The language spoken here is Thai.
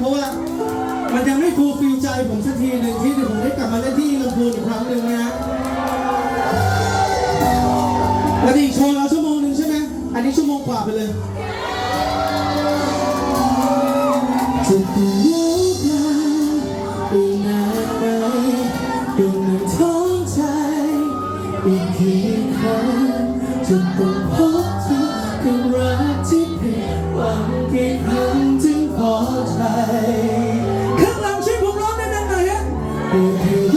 เพราะว่ามันยังไม่ฟูลฟิลใจผมสักทีหนึ่งที่ผมได้กลับมาเล่นที่ลำพูนอีกครั้งหนึ่งนะฮะแล้วนี่โชว์เราชั่วโมงหนึ่งใช่ไหมอันนี้ชั่วโมงกว่าไปเลย ฮะ